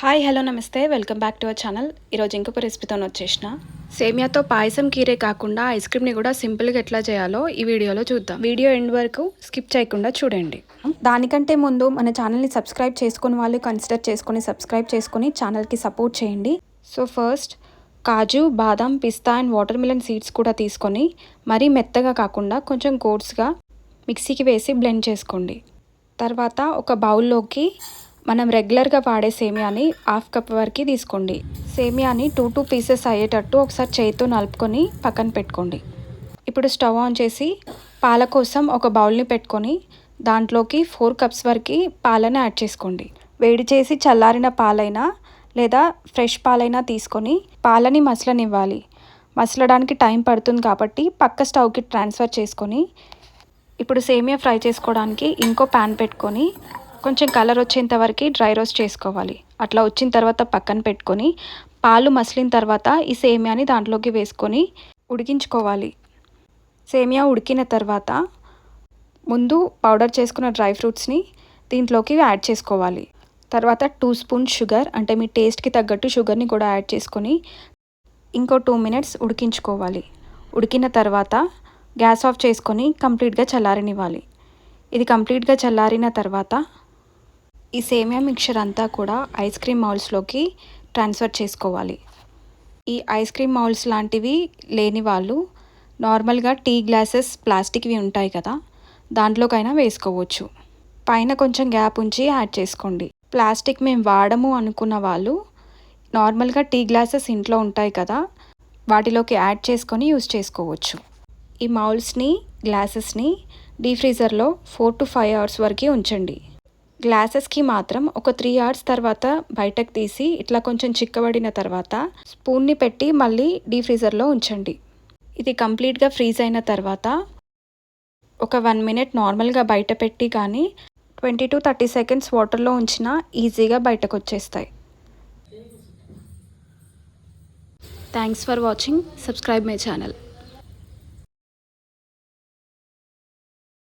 Hi hello నమస్తే welcome back to our channel ఈరోజు ఇంకొక రెసిపీతో వచ్చేసిన. సేమియాతో పాయసం కీరే కాకుండా ఐస్ క్రీమ్ని కూడా సింపుల్గా ఎట్లా చేయాలో ఈ వీడియోలో చూద్దాం. వీడియో ఎండ్ వరకు స్కిప్ చేయకుండా చూడండి. దానికంటే ముందు మన ఛానల్ని సబ్స్క్రైబ్ చేసుకుని వాళ్ళు కన్సిడర్ చేసుకొని సబ్స్క్రైబ్ చేసుకొని ఛానల్కి సపోర్ట్ చేయండి. సో ఫస్ట్ కాజు బాదం పిస్తా అండ్ వాటర్ మిలన్ సీడ్స్ కూడా తీసుకొని మరీ మెత్తగా కాకుండా కొంచెం కోర్స్గా మిక్సీకి వేసి బ్లెండ్ చేసుకోండి. తర్వాత ఒక బౌల్లోకి మనం రెగ్యులర్గా వాడే సేమియాని హాఫ్ కప్ వరకు తీసుకోండి. సేమియాని టూ టూ పీసెస్ అయ్యేటట్టు ఒకసారి చేతితో నలుపుకొని పక్కన పెట్టుకోండి. ఇప్పుడు స్టవ్ ఆన్ చేసి పాల కోసం ఒక బౌల్ని పెట్టుకొని దాంట్లోకి ఫోర్ కప్స్ వరకు పాలని యాడ్ చేసుకోండి. వేడి చేసి చల్లారిన పాలైనా లేదా ఫ్రెష్ పాలైనా తీసుకొని పాలని మసలనివ్వాలి. మసలడానికి టైం పడుతుంది కాబట్టి పక్క స్టవ్కి ట్రాన్స్ఫర్ చేసుకొని ఇప్పుడు సేమియా ఫ్రై చేసుకోవడానికి ఇంకో ప్యాన్ పెట్టుకొని కొంచెం కలర్ వచ్చేంత వరకు డ్రై రోస్ట్ చేసుకోవాలి. అట్లా వచ్చిన తర్వాత పక్కన పెట్టుకొని పాలు మసిలిన తర్వాత ఈ సేమియాని దాంట్లోకి వేసుకొని ఉడికించుకోవాలి. సేమియా ఉడికిన తర్వాత ముందు పౌడర్ చేసుకున్న డ్రై ఫ్రూట్స్ని దీంట్లోకి యాడ్ చేసుకోవాలి. తర్వాత టూ స్పూన్ షుగర్ అంటే మీ టేస్ట్కి తగ్గట్టు షుగర్ని కూడా యాడ్ చేసుకొని ఇంకో టూ మినిట్స్ ఉడికించుకోవాలి. ఉడికిన తర్వాత గ్యాస్ ఆఫ్ చేసుకొని కంప్లీట్గా చల్లారనివ్వాలి. ఇది కంప్లీట్గా చల్లారిన తర్వాత ఈ సేమియా మిక్చర్ అంతా కూడా ఐస్ క్రీమ్ మౌల్స్లోకి ట్రాన్స్ఫర్ చేసుకోవాలి. ఈ ఐస్ క్రీమ్ మౌల్స్ లాంటివి లేని వాళ్ళు నార్మల్గా టీ గ్లాసెస్ ప్లాస్టిక్వి ఉంటాయి కదా దాంట్లోకైనా వేసుకోవచ్చు. పైన కొంచెం గ్యాప్ ఉంచి యాడ్ చేసుకోండి. ప్లాస్టిక్ మేము వాడము అనుకున్న వాళ్ళు నార్మల్గా టీ గ్లాసెస్ ఇంట్లో ఉంటాయి కదా వాటిలోకి యాడ్ చేసుకొని యూస్ చేసుకోవచ్చు. ఈ మౌల్స్ని గ్లాసెస్ని డీ ఫ్రీజర్లో ఫోర్ టు ఫైవ్ అవర్స్ వరకు ఉంచండి. గ్లాసెస్కి మాత్రం ఒక త్రీ అవర్స్ తర్వాత బయటకు తీసి ఇట్లా కొంచెం చిక్కబడిన తర్వాత స్పూన్ని పెట్టి మళ్ళీ డీ ఫ్రీజర్లో ఉంచండి. ఇది కంప్లీట్గా ఫ్రీజ్ అయిన తర్వాత ఒక వన్ మినిట్ నార్మల్గా బయట పెట్టి కానీ ట్వంటీ టు థర్టీ సెకండ్స్ వాటర్లో ఉంచినా ఈజీగా బయటకు వచ్చేస్తాయి. Thanks for watching subscribe my channel